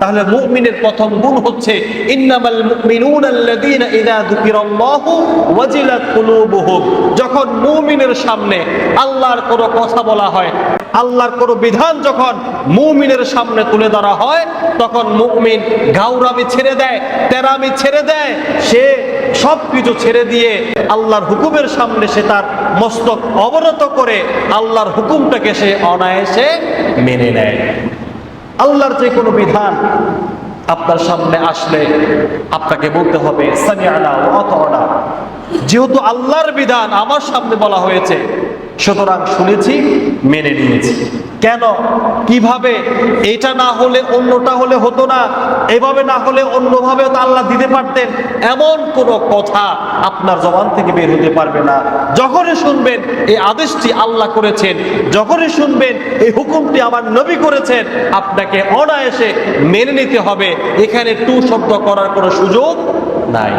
তাহলে মুমিনের প্রথম গুণ হচ্ছে, ইন্নামাল মুমিনুন আল্লাযীনা ইযা যুকিরাল্লাহু ওয়াজিলাত কুলুবুহুম। যখন মুমিনের সামনে আল্লাহর কোনো কথা বলা হয়, আল্লাহর কোনো বিধান যখন মুমিনের সামনে তুলে ধরা হয়, তখন মুমিন গাউরামি ছেড়ে দেয়, তেরামি ছেড়ে দেয়, সে সব কিছু ছেড়ে দিয়ে আল্লাহর হুকুমের সামনে সে তার মস্তক অবনত করে আল্লাহর হুকুমটাকে সে অনায়াসে মেনে নেয়। আল্লাহর যে কোনো বিধান আপনার সামনে আসলে আপনাকে বলতে হবে যেহেতু আল্লাহর বিধান আমার সামনে বলা হয়েছে, সুতরাং শুনেছি, মেনে নিয়েছি। কেন? কীভাবে? এটা না হলে অন্যটা হলে হতো না। এভাবে না হলে অন্যভাবে তো আল্লাহ দিতে পারতেন। এমন কোনো কথা আপনার জবান থেকে বের হতে পারবে না। যখনই শুনবেন এই আদেশটি আল্লাহ করেছেন, যখনই শুনবেন এই হুকুমটি আমার নবী করেছেন, আপনাকে অনায়াসে মেনে নিতে হবে। এখানে টু শব্দ করার কোনো সুযোগ নাই।